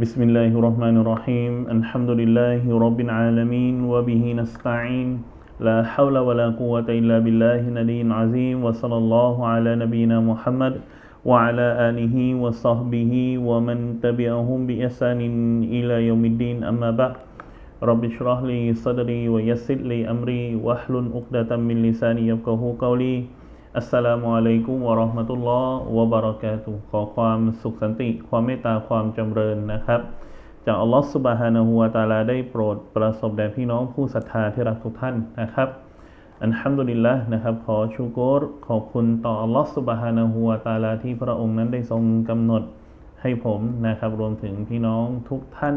بسم الله الرحمن الرحيم الحمد لله رب العالمين وبه نستعين لا حول ولا قوة إلا بالله العلي العظيم وصلى الله على نبينا محمد وعلى آله وصحبه ومن تبعهم بإحسان إلى يوم الدين أما بعد رب اشرح لي صدري ويسر لي أمري واحلل عقدة من لساني يفقه قولي อัสสลามุอะลัยกุมวะเราะห์มะตุลลอฮ์วะบะเราะกาตุขอความสุขสันติ ความเมตตาความจำเริญนะครับ จากอัลลอฮ์สุบฮานะฮูวะตะอาลาได้โปรดประสบแด่พี่น้องผู้ศรัทธาที่รักทุกท่านนะครับ อันฮัมดุลิลละนะครับ ขอชูโกรขอบคุณต่ออัลลอฮ์สุบฮานะฮูวะตะอาลาที่พระองค์นั้นได้ทรงกำหนดให้ผมนะครับ รวมถึงพี่น้องทุกท่าน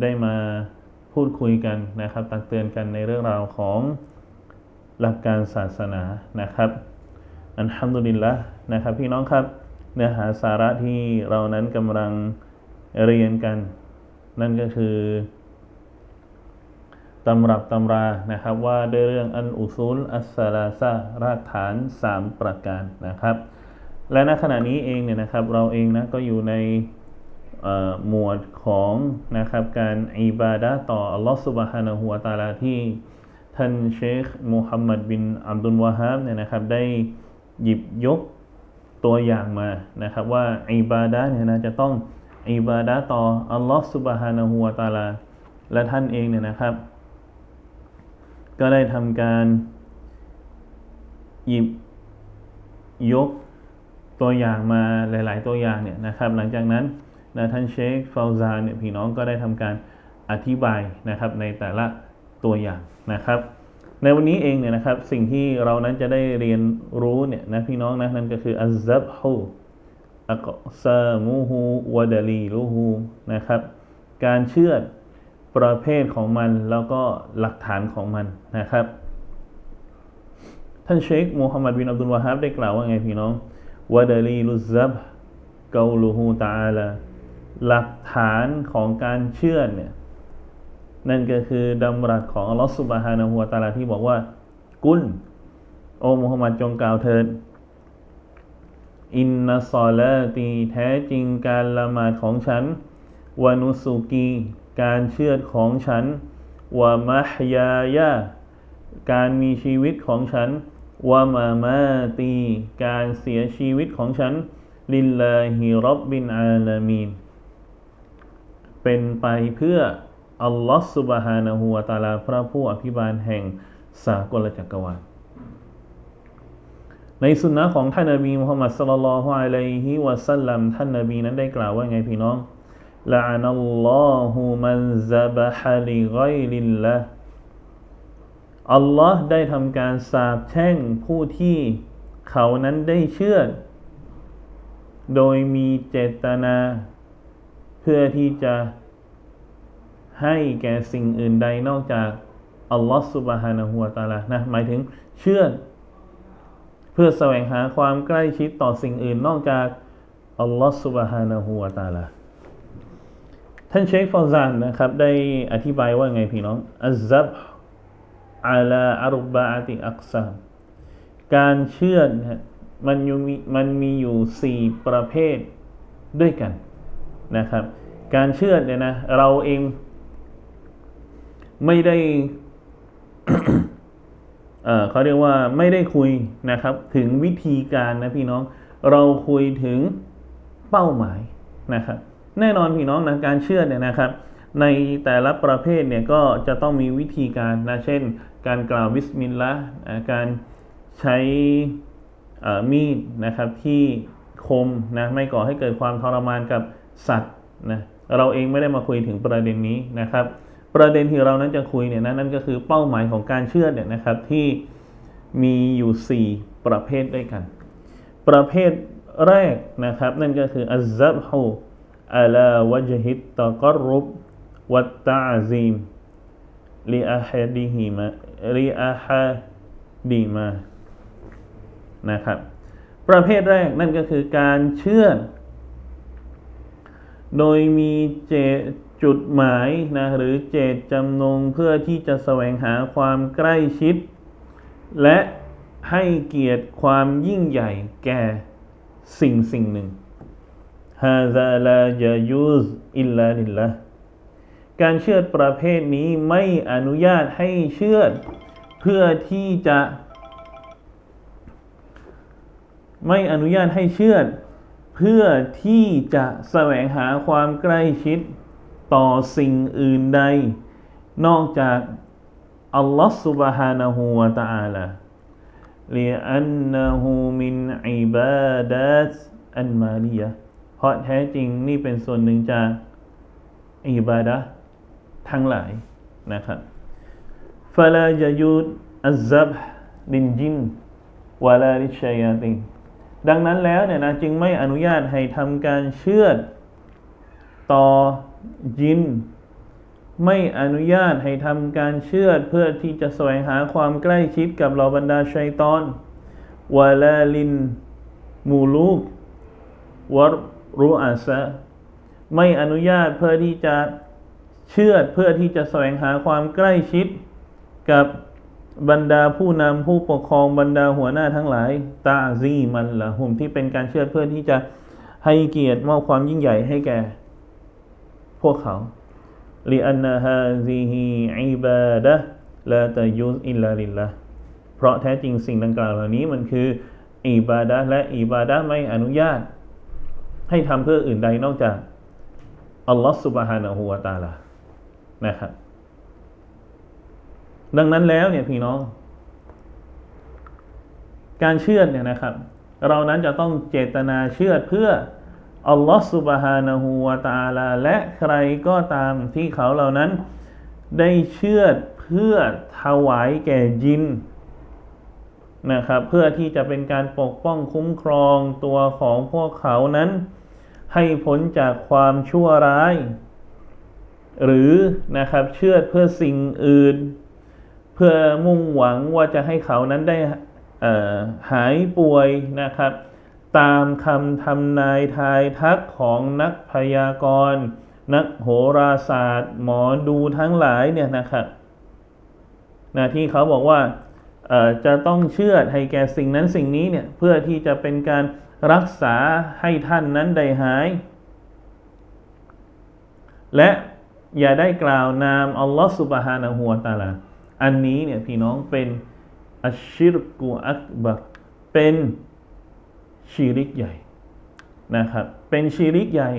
ได้มาพูดคุยกันนะครับ ตักเตือนกันในเรื่องราวของหลักการศาสนานะครับ อัลฮัมดุลิลละนะครับพี่น้องครับเนื้อหาสาระที่เรานั้นกำลังเรียนกัน นั่นก็คือตำรับตำรานะครับว่าด้วยเรื่องอันอุซูลอัสซาลาซารากฐาน 3 ประการนะครับ และณขณะนี้เองเนี่ยนะครับเราเองนะก็อยู่ในหมวดของนะครับการอิบาดะต่ออัลลอฮฺสุบฮานะฮูวาตาลาที่ท่านเชคมูฮัมหมัดบินอับดุลวาฮาบเนี่ยนะครับได้ หยิบยกตัวอย่างมานะครับว่าอิบาดะเนี่ยนะจะต้องอิบาดะต่ออัลลอฮฺสุบฮานะฮูวาตาลา และท่านเองเนี่ยนะครับ ก็ได้ทำการหยิบยกตัวอย่างมาหลาย ๆ ตัวอย่างเนี่ยนะครับ หลังจากนั้นนะท่านเชคฟาวซานเนี่ยพี่น้องก็ได้ทำการอธิบายนะครับในแต่ละตัวอย่างนะครับ ในวันนี้เองเนี่ยนะครับสิ่งที่เรานั้นจะได้เรียนรู้เนี่ยนะพี่น้องนะนั่นก็คืออัลซับฮูอักซามูฮูวะดลีลูฮูนะครับการเชื่อดประเภทของมันแล้วก็หลักฐานของมันนะครับ ท่านเชคมูฮัมหมัดบินอับดุลวาฮับได้กล่าวว่าไงพี่น้องวะดลีลุซับกาลูฮูตาอาลาหลักฐานของการเชื่อเนี่ย นั่นก็คือดำรัสของอัลลอฮฺสุบฮานะฮูวาตาลาที่บอกว่า กุลโอมุฮัมมัดจงกล่าวเถิดอินนัสซอลาตีแท้จริงการละหมาดของฉันวานุสุกี การเชื่อดของฉันวามะฮยายาการมีชีวิตของฉันวามามาตี การเสียชีวิตของฉัน ลิลลาฮิรับบินอาลามีนเป็นไปเพื่อ อัลลอฮฺสุบฮานะฮูวาตาลาพระผู้อภิบาลแห่งสากลจักรวาลในสุนนะของท่านนบีมุฮัมมัดสุลลัลฮุอะลัยฮิวะสัลลัมท่านนบีนั้นได้กล่าวว่าไงพี่น้องละอานัลลอฮุมันซะบะฮะลิกอยลิลละอัลลอฮ์ได้ทำการสาปแช่งผู้ที่เขานั้นได้เชื่อ โดยมีเจตนา เพื่อที่จะ ให้แก่สิ่งอื่นใดนอกจากอัลลอฮฺสุบฮานะฮูวาตาลานะหมายถึงเชื่อเพื่อแสวงหาความใกล้ชิดต่อสิ่งอื่นนอกจากอัลลอฮฺสุบฮานะฮูวาตาลาท่านเชคฟอซานนะครับ ได้อธิบายว่าไงพี่น้องอัลซับอาลาอารบาติอักซาการเชื่อนะมันมีมันมีอยู่สี่ประเภทด้วยกันนะครับ การเชื่อเนี่ยนะเราเอง ไม่ได้เขาเรียกว่าไม่ได้คุยนะครับ ถึงวิธีการนะพี่น้อง เราคุยถึงเป้าหมายนะครับ แน่นอนพี่น้องนะการเชื่อเนี่ยนะครับ ในแต่ละประเภทเนี่ยก็จะต้องมีวิธีการนะเช่น การกล่าววิสมิลละการใช้มีดนะครับที่คมนะไม่ก่อให้เกิดความทรมานกับสัตว์นะเราเองไม่ได้มาคุยถึงประเด็นนี้นะครับ ประเด็นที่เรานั้นจะคุยเนี่ยนะนั่นก็คือเป้าหมายของการเชื่อเนี่ยนะครับที่มีอยู่ 4 ประเภทด้วยกัน ประเภทแรกนะครับนั่นก็คืออัลซับฮูอัลาวจฮิตตะกรุบวัตตาซีมลีอาฮดีฮิมาลีอาฮดีมานะครับ ประเภทแรกนั่นก็คือการเชื่อ โดยมีเจ จุดหมายนะหรือเจตจำนงเพื่อที่จะแสวงหาความใกล้ชิด และให้เกียรติความยิ่งใหญ่แก่สิ่งสิ่งหนึ่งฮาซาลาจายูซอิลลาลิลละการเชื่อดประเภทนี้ไม่อนุญาตให้เชื่อดเพื่อที่จะ ไม่อนุญาตให้เชื่อดเพื่อที่จะแสวงหาความใกล้ชิด ต่อสิ่งอื่นใด นอกจากอัลลอฮฺสุบฮานะฮูวะตะอาลาเลียอันนะฮูมินอิบะดัตอันมาลียะเพราะแท้จริงนี่เป็นส่วนหนึ่งจากอิบาดะทั้งหลายนะครับฟาลาจะยุดอัซซับดินจินวาลาลิชัยาตินดังนั้นแล้วเนี่ยนะจึงไม่อนุญาตให้ทำการเชื่อดต่อ ยิน ไม่อนุญาตให้ทำการเชื่อดเพื่อที่จะแสวงหาความใกล้ชิดกับเหล่าบรรดาชัยตอนวาลาลิน มูลูกวรรุอาซะไม่อนุญาตเพื่อที่จะเชื่อดเพื่อที่จะแสวงหาความใกล้ชิด กับบรรดาผู้นำผู้ปกครองบรรดาหัวหน้าทั้งหลาย ตาซีมันละหุมที่เป็นการเชื่อดเพื่อที่จะให้เกียรติมอบความยิ่งใหญ่ให้แก่ พวกเขาลิอันนาฮาซีฮีอิบาดะลาตายุสอิลลาลิลละเพราะแท้จริงสิ่งดังกล่าวเหล่านี้มันคืออิบาดะและอิบาดะไม่อนุญาต ให้ทำเพื่ออื่นใดนอกจากอัลลอฮฺสุบฮานะฮูวาตาลานะครับดังนั้นแล้วเนี่ยพี่น้อง การเชื่อเนี่ยนะครับ เรานั้นจะต้องเจตนาเชื่อเพื่อ อัลลอฮฺสุบฮานะฮูวาตาลา และใครก็ตามที่เขาเหล่านั้น ได้เชื่อเพื่อถวายแก่ยินนะครับเพื่อที่จะเป็นการปกป้องคุ้มครองตัวของพวกเขานั้น ให้พ้นจากความชั่วร้าย หรือนะครับเชื่อเพื่อสิ่งอื่น เพื่อมุ่งหวังว่าจะให้เขานั้นได้หายป่วยนะครับ ตามคำทำนายทายทักของนักพยากรณ์นักโหราศาสตร์ หมอดูทั้งหลายเนี่ยนะครับนะที่เขาบอกว่าจะต้องเชื่อให้แก่สิ่งนั้นสิ่งนี้เนี่ยเพื่อที่จะเป็นการรักษาให้ท่านนั้นได้หาย และอย่าได้กล่าวนามอัลลอฮฺสุบฮานะฮูวตาลาอันนี้เนี่ยพี่น้องเป็นอัชชิรกุอักบัรเป็น ชีริกใหญ่นะครับ เป็นชีริกใหญ่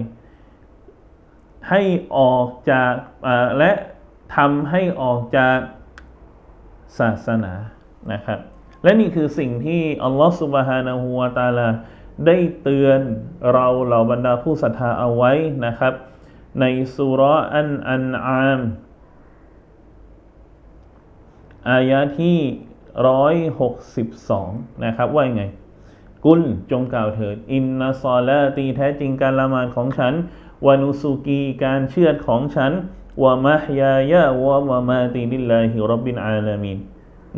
ให้ออกจากและทำให้ออกจากศาสนานะครับ และนี่คือสิ่งที่อัลลอฮฺสุบฮานะฮูวาตาลาได้เตือนเราเหล่าบรรดาผู้ศรัทธาเอาไว้นะครับ ในสุรอันอันอามอายะที่ร้อยหกสิบสองนะครับ ว่ายังไง กุลจงกล่าวเถิด อินนาซอลาตีแท้จริงการละหมาดของฉันวานุสุกีการเชื่อดของฉันวะมะฮยายะวะมะมาตีลิลลาฮิรับบินอาลามีน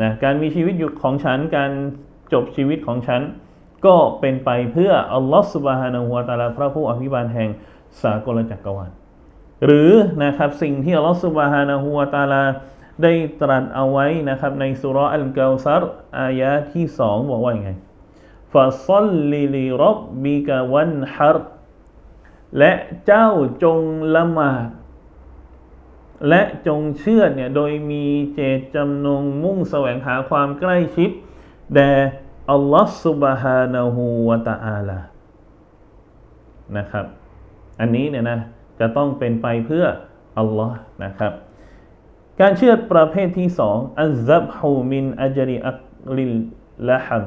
นะการมีชีวิตอยู่ของฉันการจบชีวิตของฉัน ก็เป็นไปเพื่ออัลลอฮฺสุบฮานะฮูวาตาลาพระผู้อภิบาลแห่งสากลจักรวาลหรือนะครับสิ่งที่อัลลอฮฺสุบฮานะฮูวาตาลาได้ตรัสเอาไว้นะครับในสุรอัลกาซารอายะที่สองบอกว่าอย่างไง ฟาซลลิลิรบบิกะวันฮารและเจ้าจงละหมาด และจงเชื่อเนี่ยโดยมีเจตจำนงมุ่งแสวงหาความใกล้ชิดแด่อัลลอฮฺสุบฮานะฮูวะตะอาลานะครับ อันนี้เนี่ยนะจะต้องเป็นไปเพื่ออัลลอฮ์นะครับ การเชื่อประเภทที่สองอัลซับฮูมินอัจริอักลิลละฮัม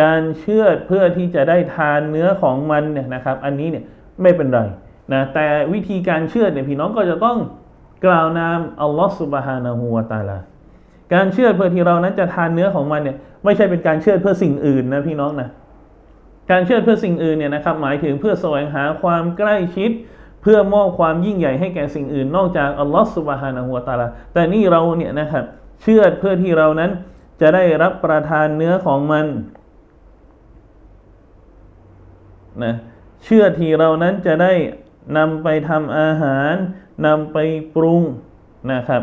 การเชื่อเพื่อที่จะได้ทานเนื้อของมันเนี่ยนะครับ อันนี้เนี่ยไม่เป็นไรนะแต่วิธีการเชื่อเนี่ยพี่น้องก็จะต้องกล่าวนามอัลลอฮฺสุบฮานะฮูวาตาลาการเชื่อเพื่อที่เรานั้นจะทานเนื้อของมันเนี่ยไม่ใช่เป็นการเชื่อเพื่อสิ่งอื่นนะพี่น้องนะการเชื่อเพื่อสิ่งอื่นเนี่ยนะครับหมายถึงเพื่อแสวงหาความใกล้ชิด เพื่อมอบความยิ่งใหญ่ให้แก่สิ่งอื่น นอกจากอัลลอฮฺสุบฮานะฮูวาตาลาแต่นี่เราเนี่ยนะครับเชื่อเพื่อที่เรานั้นจะได้รับประทานเนื้อของมัน นะเชื่อที่เรานั้นจะได้นำไปทำอาหารนำไปปรุงนะครับ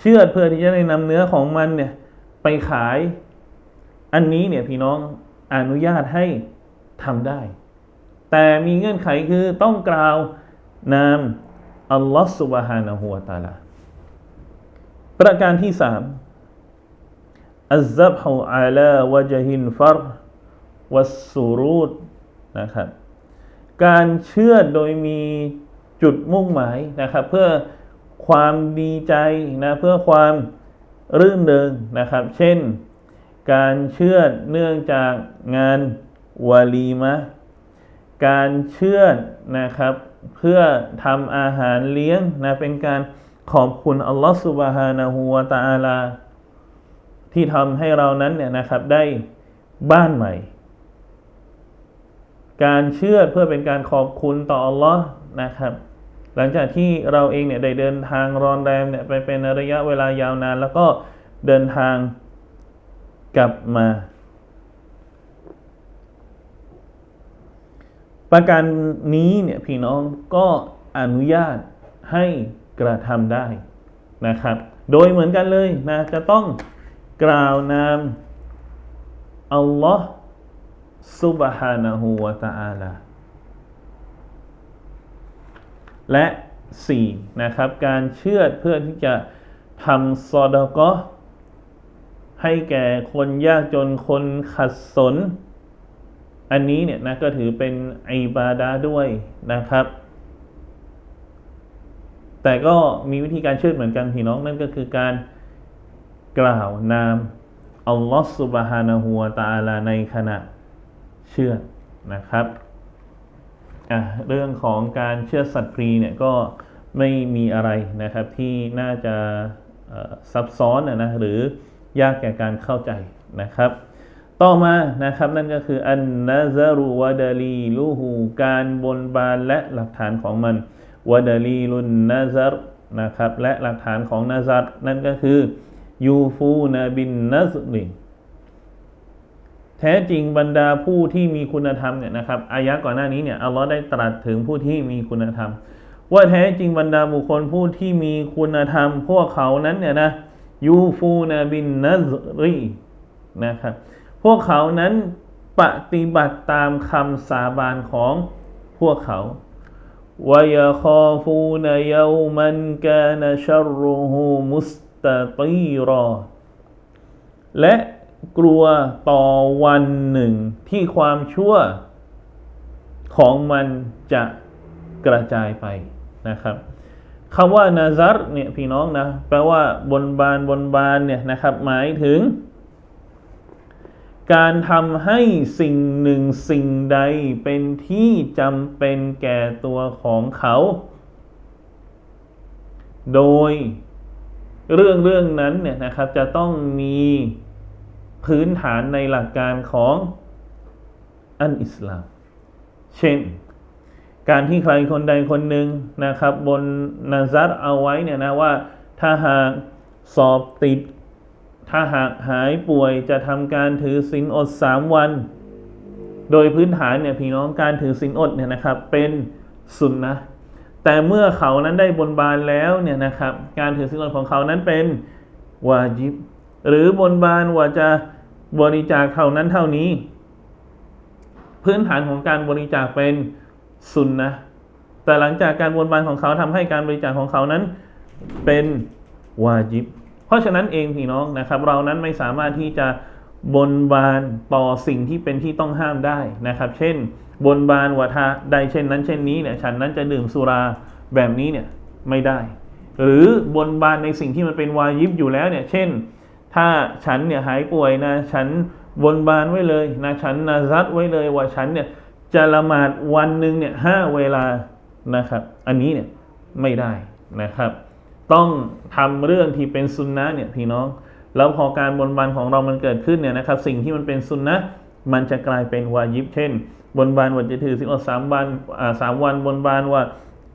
เชื่อเพื่อที่จะได้นำเนื้อของมันเนี่ยไปขาย อันนี้เนี่ยพี่น้องอนุญาตให้ทำได้ แต่มีเงื่อนไขคือต้องกล่าวนามอัลลอฮฺสุบฮานะฮูวะตาลาประการที่สามอัลซับฮุอาลาวะจฮินฟัร วัสสุรูดนะครับการเชื่อโดยมีจุดมุ่งหมายนะครับ เพื่อความดีใจนะเพื่อความรื่นเริงนะครับ เช่น การเชื่อเนื่องจากงานวาลีมะการเชื่อนะครับ เพื่อทำอาหารเลี้ยงนะเป็นการขอบคุณอัลลอฮฺสุบฮานะฮูวาตาอาลา ที่ทำให้เรานั้นเนี่ยนะครับได้บ้านใหม่ การเชื่อเพื่อเป็นการขอบคุณต่ออัลลอฮ์นะครับ หลังจากที่เราเองเนี่ยได้เดินทางรอนแรมเนี่ยไปเป็นระยะเวลายาวนาน แล้วก็เดินทางกลับมา ประการนี้เนี่ยพี่น้องก็อนุญาตให้กระทำได้นะครับ โดยเหมือนกันเลยนะจะต้องกล่าวนามอัลลอฮ์ subhanahu wa ta'ala และ4นะครับการเชื่อเพื่อที่จะทำซอดก็ให้แก่คนยากจนคนขัดสน อันนี้เนี่ยนะก็ถือเป็นอิบาดาด้วยนะครับ แต่ก็มีวิธีการเชื่อเหมือนกันพี่น้องนั่นก็คือการกล่าวนามอัลลอฮฺสุบฮานะฮูวาตาลาในขณะ เชื่อนะครับเรื่องของการเชื่อสัตว์พรีเนี่ยก็ไม่มีอะไรนะครับที่น่าจะซับซ้อนนะหรือยากแก่การเข้าใจนะครับ ต่อมานะครับนั่นก็คืออันนาซารูวาดาลีลูฮูการบนบานและหลักฐานของมันวาดาลีลุนนาซารนะครับและหลักฐานของนาซารนั่นก็คือยูฟูนาบินนัสลิ แท้จริงบรรดาผู้ที่มีคุณธรรมเนี่ยนะครับอายะก่อนหน้านี้เนี่ยอัลลอฮ์ได้ตรัสถึงผู้ที่มีคุณธรรม ว่าแท้จริงบรรดาบุคคลผู้ที่มีคุณธรรม พวกเขานั้นเนี่ยนะยูฟูนาบินนัซรีนะครับพวกเขานั้นปฏิบัติตามคำสาบานของพวกเขาวายคอฟูนยามันกานชรุฮูมุสตตีรอและ กลัวต่อวันหนึ่งที่ความชั่วของมันจะกระจายไปนะครับคำว่านาซัรเนี่ยพี่น้องนะแปลว่าบนบานบนบานเนี่ยนะครับ หมายถึง การทำให้สิ่งหนึ่งสิ่งใดเป็นที่จำเป็นแก่ตัวของเขา โดยเรื่องเรื่องนั้นเนี่ยนะครับจะต้องมี พื้นฐานในหลักการของอันอิสลาม เช่น การที่ใครคนใดคนหนึ่งนะครับ บนนาซัดเอาไว้เนี่ยนะว่าถ้าหากสอบติด ถ้าหากหายป่วยจะทำการถือศีลอดสามวัน โดยพื้นฐานเนี่ยพี่น้องการถือศีลอดเนี่ยนะครับเป็นสุนนะแต่เมื่อเขานั้นได้บนบานแล้วเนี่ยนะครับ การถือศีลอดของเขานั้นเป็นวาจิบ หรือบนบานว่าจะบริจาคเท่านั้นเท่านี้ พื้นฐานของการบริจาคเป็นสุนนะแต่หลังจากการบนบานของเขาทำให้การบริจาคของเขานั้นเป็นวาจิบ เพราะฉะนั้นเองพี่น้องนะครับ เรานั้นไม่สามารถที่จะบนบานต่อสิ่งที่เป็นที่ต้องห้ามได้นะครับ เช่น บนบานว่าถ้าใดเช่นนั้น เช่นนี้เนี่ยฉันนั้นจะดื่มสุราแบบนี้เนี่ยไม่ได้ หรือบนบานในสิ่งที่มันเป็นวายิบอยู่แล้วเนี่ย เช่น ถ้าฉันเนี่ยหายป่วยนะ ฉันบนบานไว้เลยนะฉันนาซัดไว้เลยว่าฉันเนี่ยจะละหมาดวันหนึ่งเนี่ยห้าเวลานะครับ อันนี้เนี่ยไม่ได้นะครับ ต้องทำเรื่องที่เป็นซุนนะเนี่ยพี่น้อง แล้วพอการบนบานของเรามันเกิดขึ้นเนี่ยนะครับ สิ่งที่มันเป็นซุนนะมันจะกลายเป็นวายิบเช่น บนบานว่าจะถือสิบสามวันอ่าสามวันบนบานว่า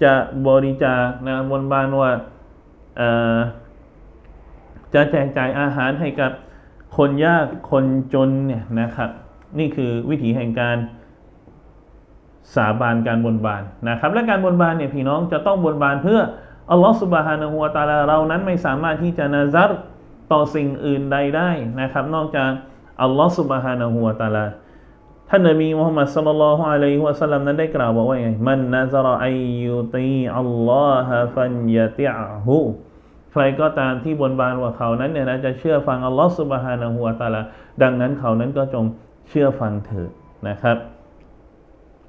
จะบริจาคนะบนบานว่าอ่า จะแจกจ่ายอาหารให้กับคนยากคนจนเนี่ยนะครับ นี่คือวิถีแห่งการสาบานการบนบานนะครับ และการบนบานเนี่ยพี่น้องจะต้องบนบานเพื่ออัลลอฮฺสุบฮานะฮูวาตาลาเรานั้นไม่สามารถที่จะนาซัรต่อสิ่งอื่นใดได้นะครับ นอกจากอัลลอฮฺสุบฮานะฮูวาตาลาท่านนบีมุฮัมมัดศ็อลลัลลอฮุอะลัยฮิวะสัลลัมนั้นได้กล่าวบอกว่าไงมันนะซะรออัยยุตีอัลลอฮะฟันยะติอะฮู ใครก็ตามที่บนบานว่าเขานั้นเนี่ยนะจะเชื่อฟังอัลลอฮ์ซุบฮานะฮูวตาลาดังนั้นเขานั้นก็จงเชื่อฟังเถิดนะครับ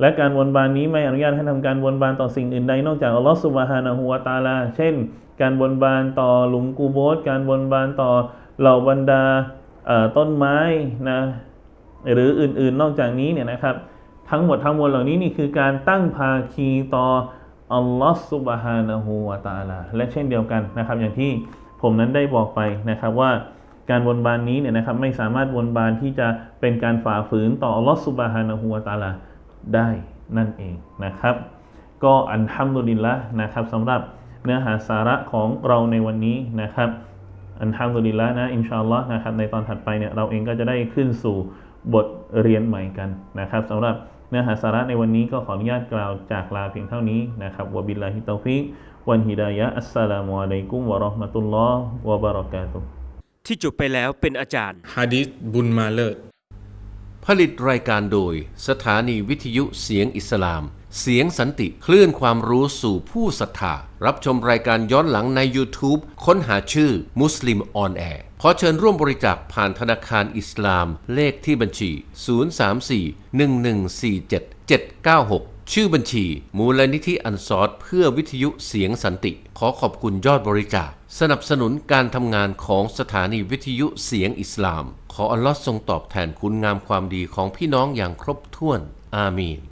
และการบนบานนี้ไม่อนุญาตให้ทำการบนบานต่อสิ่งอื่นใดนอกจากอัลลอฮ์ซุบฮานะฮูวตาลา เช่น การบนบานต่อหลุมกูโบสการบนบานต่อเหล่าบรรดาต้นไม้นะหรืออื่นๆนอกจากนี้เนี่ยนะครับ ทั้งหมดทั้งมวลเหล่านี้นี่คือการตั้งภาคีต่อ อัลลอฮ์ซุบฮานะฮูวะตาลาและเช่นเดียวกันนะครับ อย่างที่ผมนั้นได้บอกไปนะครับว่าการบนบานนี้เนี่ยนะครับไม่สามารถบนบานที่จะเป็นการฝ่าฝืนต่ออัลลอฮ์ซุบฮานะฮูวะตาลาได้นั่นเองนะครับ ก็อันฮัมดุลิลละนะครับสำหรับเนื้อหาสาระของเราในวันนี้นะครับ อันฮัมดุลิลละนะอินชาอัลลอฮ์นะครับในตอนถัดไปเนี่ยเราเองก็จะได้ขึ้นสู่บทเรียนใหม่กันนะครับสำหรับ นื้อหาสาระในวันนี้ก็ขออนุญาตกล่าวจากลาเพียงเท่านี้นะครับวะบิลลาฮิตตอฟิกวันฮิดายะฮ์อัสสลามุอะลัยกุมวะเราะห์มะตุลลอฮ์วะบะเราะกาตุฮ์ที่จบไปแล้วเป็นอาจารย์ฮะดิษบุญมาเลิศผลิตรายการโดย สถานีวิทยุเสียงอิสลาม เสียงสันติคลื่นความรู้สู่ผู้ศรัทธารับชมรายการย้อนหลังใน YouTube ค้นหาชื่อมุสลิมออนแอร์ข อเชิญร่วมบริจาคผ่านธนาคารอิสลาม เลขที่บัญชี 034-1147-796 ชื่อบัญชี มูลนิธิอันซอรเพื่อวิทยุเสียงสันติ ขอขอบคุณยอดบริจาค สนับสนุนการทำงานของสถานีวิทยุเสียงอิสลาม ขออัลลอฮ์ทรงตอบแทนคุณงามความดีของพี่น้องอย่างครบถ้วน อามีน